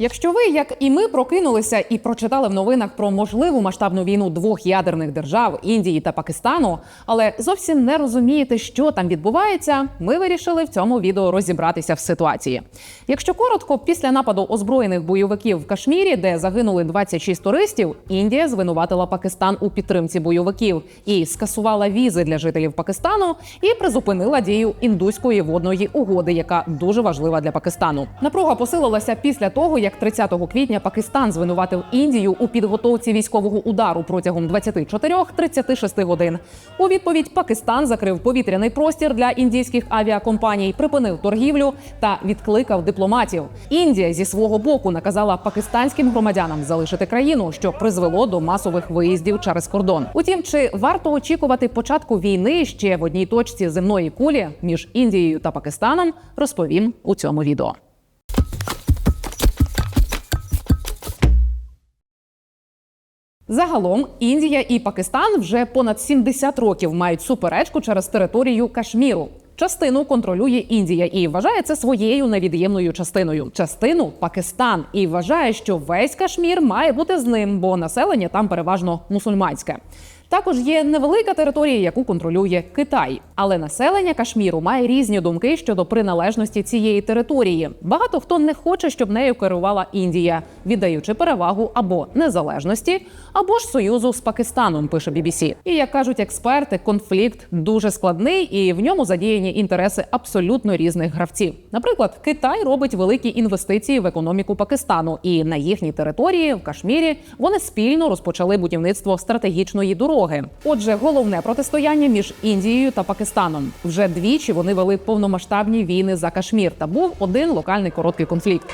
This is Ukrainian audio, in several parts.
Якщо ви, як і ми, прокинулися і прочитали в новинах про можливу масштабну війну двох ядерних держав Індії та Пакистану, але зовсім не розумієте, що там відбувається, ми вирішили в цьому відео розібратися в ситуації. Якщо коротко, після нападу озброєних бойовиків в Кашмірі, де загинули 26 туристів, Індія звинуватила Пакистан у підтримці бойовиків і скасувала візи для жителів Пакистану і призупинила дію індуської водної угоди, яка дуже важлива для Пакистану. Напруга посилилася після того, як 30 квітня Пакистан звинуватив Індію у підготовці військового удару протягом 24-36 годин. У відповідь Пакистан закрив повітряний простір для індійських авіакомпаній, припинив торгівлю та відкликав дипломатів. Індія зі свого боку наказала пакистанським громадянам залишити країну, що призвело до масових виїздів через кордон. Утім, чи варто очікувати початку війни ще в одній точці земної кулі між Індією та Пакистаном, розповім у цьому відео. Загалом Індія і Пакистан вже понад 70 років мають суперечку через територію Кашміру. Частину контролює Індія і вважає це своєю невід'ємною частиною. Частину Пакистан і вважає, що весь Кашмір має бути з ним, бо населення там переважно мусульманське. Також є невелика територія, яку контролює Китай, але населення Кашміру має різні думки щодо приналежності цієї території. Багато хто не хоче, щоб нею керувала Індія, віддаючи перевагу або незалежності, або ж союзу з Пакистаном. Пише BBC. І як кажуть експерти, конфлікт дуже складний і в ньому задіяні інтереси абсолютно різних гравців. Наприклад, Китай робить великі інвестиції в економіку Пакистану, і на їхній території в Кашмірі вони спільно розпочали будівництво стратегічної дороги. Отже, головне протистояння між Індією та Пакистаном. Вже двічі вони вели повномасштабні війни за Кашмір. Та був один локальний короткий конфлікт.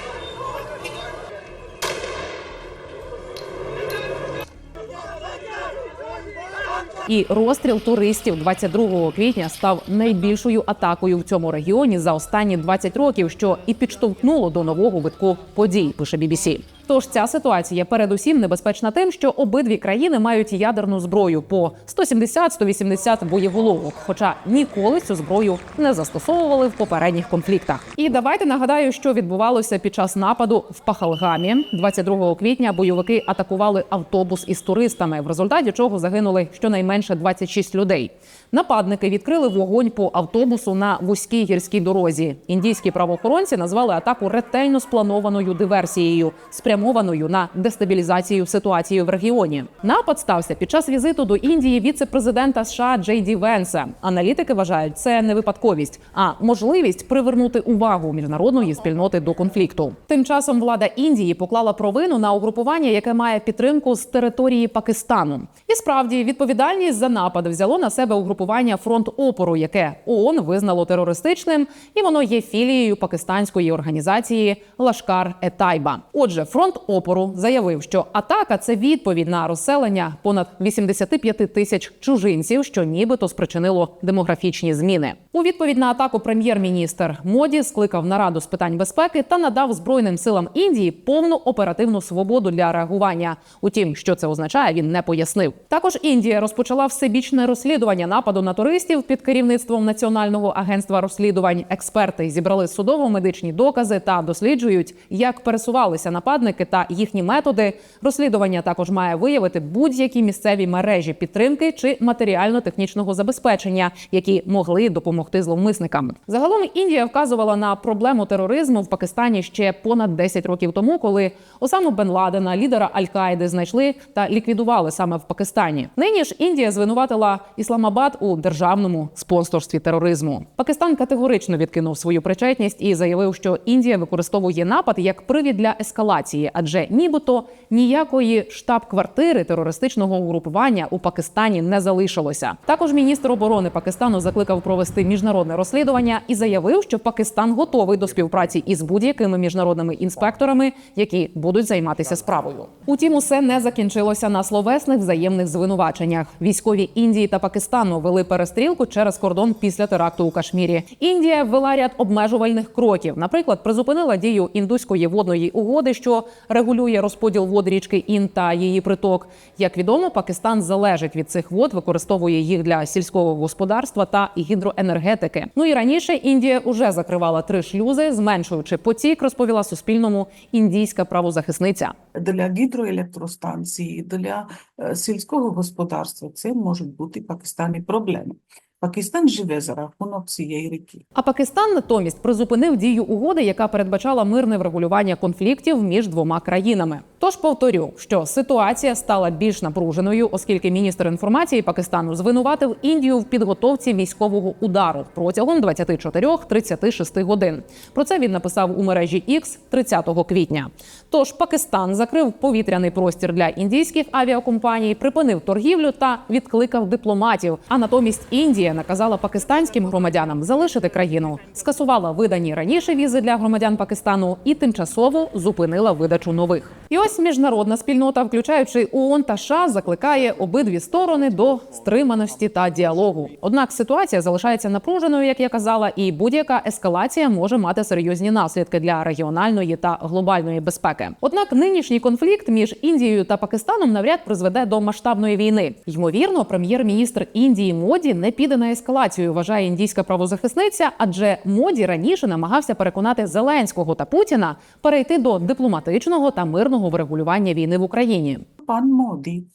І розстріл туристів 22 квітня став найбільшою атакою в цьому регіоні за останні 20 років, що і підштовхнуло до нового витку подій. Пише BBC. Тож ця ситуація передусім небезпечна тим, що обидві країни мають ядерну зброю по 170-180 боєголовок, хоча ніколи цю зброю не застосовували в попередніх конфліктах. І давайте нагадаю, що відбувалося під час нападу в Пахалгамі. 22 квітня бойовики атакували автобус із туристами, в результаті чого загинули щонайменше 26 людей. Нападники відкрили вогонь по автобусу на вузькій гірській дорозі. Індійські правоохоронці назвали атаку ретельно спланованою диверсією, спрямованою на дестабілізацію ситуації в регіоні. Напад стався під час візиту до Індії віце-президента США Джей Ді Венса. Аналітики вважають, це не випадковість, а можливість привернути увагу міжнародної спільноти до конфликту. Тим часом влада Індії поклала провину на угрупування, яке має підтримку з території Пакистану. І справді відповідальність за напад взяло на себе угрупування фронт опору, яке ООН визнало терористичним, і воно є філією пакистанської організації Лашкар Етайба. Отже, фронт опору заявив, що атака це відповідь на розселення понад 85 тисяч чужинців, що нібито спричинило демографічні зміни. У відповідь на атаку прем'єр-міністр Моді скликав нараду з питань безпеки та надав збройним силам Індії повну оперативну свободу для реагування. Утім, що це означає, він не пояснив. Також Індія розпочала всебічне розслідування нападу на туристів під керівництвом Національного агентства розслідувань. Експерти зібрали судово-медичні докази та досліджують, як пересувалися нападники та їхні методи. Розслідування також має виявити будь-які місцеві мережі підтримки чи матеріально-технічного забезпечення, які могли допомогти зловмисникам. Загалом Індія вказувала на проблему тероризму в Пакистані ще понад 10 років тому, коли Осаму Бен Ладена, лідера Аль-Каїди, знайшли та ліквідували саме в Пакистані. Нині ж Індія звинуватила Ісламабад у державному спонсорстві тероризму. Пакистан категорично відкинув свою причетність і заявив, що Індія використовує напад як привід для ескалації, адже нібито ніякої штаб-квартири терористичного угрупування у Пакистані не залишилося. Також міністр оборони Пакистану закликав провести міжнародне розслідування і заявив, що Пакистан готовий до співпраці із будь-якими міжнародними інспекторами, які будуть займатися справою. Утім, усе не закінчилося на словесних взаємних звинуваченнях. Військові Індії та Пакистану вели перестрілку через кордон після теракту у Кашмірі. Індія ввела ряд обмежувальних кроків. Наприклад, призупинила дію індуської водної угоди, що регулює розподіл вод річки Ін та її приток. Як відомо, Пакистан залежить від цих вод, використовує їх для сільського господарства та гідроенергетики. Ну і раніше Індія уже закривала три шлюзи, зменшуючи потік, розповіла Суспільному індійська правозахисниця. для гідроелектростанції, для е, сільського господарства це можуть бути Пакистані проблеми. Пакистан живе за рахунок цієї ріки. А Пакистан натомість призупинив дію угоди, яка передбачала мирне врегулювання конфліктів між двома країнами. Тож повторю, що ситуація стала більш напруженою, оскільки міністр інформації Пакистану звинуватив Індію в підготовці військового удару протягом 24-36 годин. Про це він написав у мережі X 30 квітня. Тож Пакистан закрив повітряний простір для індійських авіакомпаній, припинив торгівлю та відкликав дипломатів. А натомість Індія наказала пакистанським громадянам залишити країну, скасувала видані раніше візи для громадян Пакистану і тимчасово зупинила видачу нових. І ось міжнародна спільнота, включаючи ООН та США, закликає обидві сторони до стриманості та діалогу. Однак ситуація залишається напруженою, як я казала, і будь-яка ескалація може мати серйозні наслідки для регіональної та глобальної безпеки. Однак нинішній конфлікт між Індією та Пакистаном навряд призведе до масштабної війни. Ймовірно, прем'єр-міністр Індії Моді не піде на ескалацію, вважає індійська правозахисниця, адже Моді раніше намагався переконати Зеленського та Путіна перейти до дипломатичного та мирного врегулювання війни в Україні. Пан Моді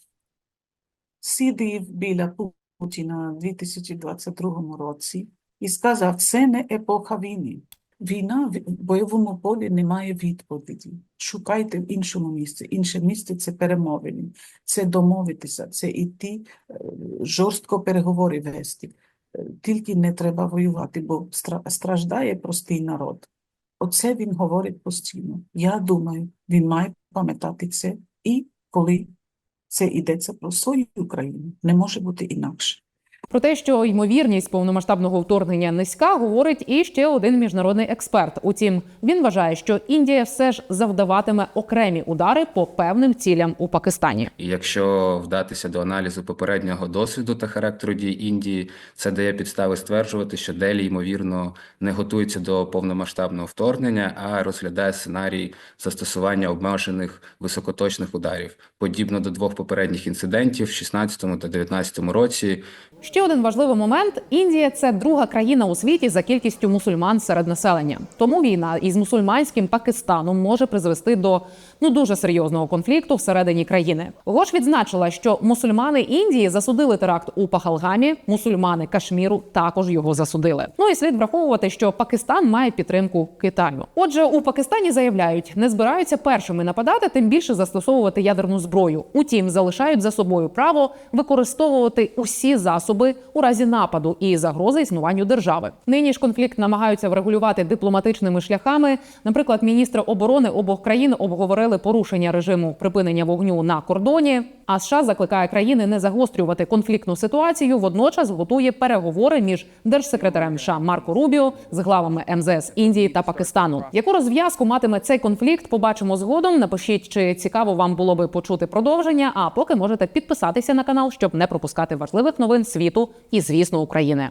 сидів біля Путіна у 2022 році і сказав, це не епоха війни. Війна в бойовому полі не має відповіді. Шукайте в іншому місці. Інше місце – це перемовини, це домовитися, це йти е, жорстко переговори вести. Е, Тільки не треба воювати, бо страждає простий народ. Оце він говорить постійно. Я думаю, він має пам'ятати це і коли це йдеться про свою країну, не може бути інакше. Про те, що ймовірність повномасштабного вторгнення низька, говорить і ще один міжнародний експерт. Утім, він вважає, що Індія все ж завдаватиме окремі удари по певним цілям у Пакистані. І якщо вдатися до аналізу попереднього досвіду та характеру дій Індії, це дає підстави стверджувати, що Делі, ймовірно, не готується до повномасштабного вторгнення, а розглядає сценарій застосування обмежених високоточних ударів, подібно до двох попередніх інцидентів в 16 та 19 році, Ще один важливий момент: Індія це друга країна у світі за кількістю мусульман серед населення. Тому війна із мусульманським Пакистаном може призвести до ну дуже серйозного конфлікту всередині країни. Гош відзначила, що мусульмани Індії засудили теракт у Пахалгамі, мусульмани Кашміру також його засудили. Ну і слід враховувати, що Пакистан має підтримку Китаю. Отже, у Пакистані заявляють, не збираються першими нападати, тим більше застосовувати ядерну зброю. Утім, залишають за собою право використовувати усі засоби у разі нападу і загрози існуванню держави. Нині ж конфлікт намагаються врегулювати дипломатичними шляхами. Наприклад, міністри оборони обох країн обговорили порушення режиму припинення вогню на кордоні. А США закликає країни не загострювати конфліктну ситуацію. Водночас готує переговори між держсекретарем США Марко Рубіо з главами МЗС Індії та Пакистану. Яку розв'язку матиме цей конфлікт? Побачимо згодом. Напишіть, чи цікаво вам було би почути продовження. А поки можете підписатися на канал, щоб не пропускати важливих новин світу і, звісно, України.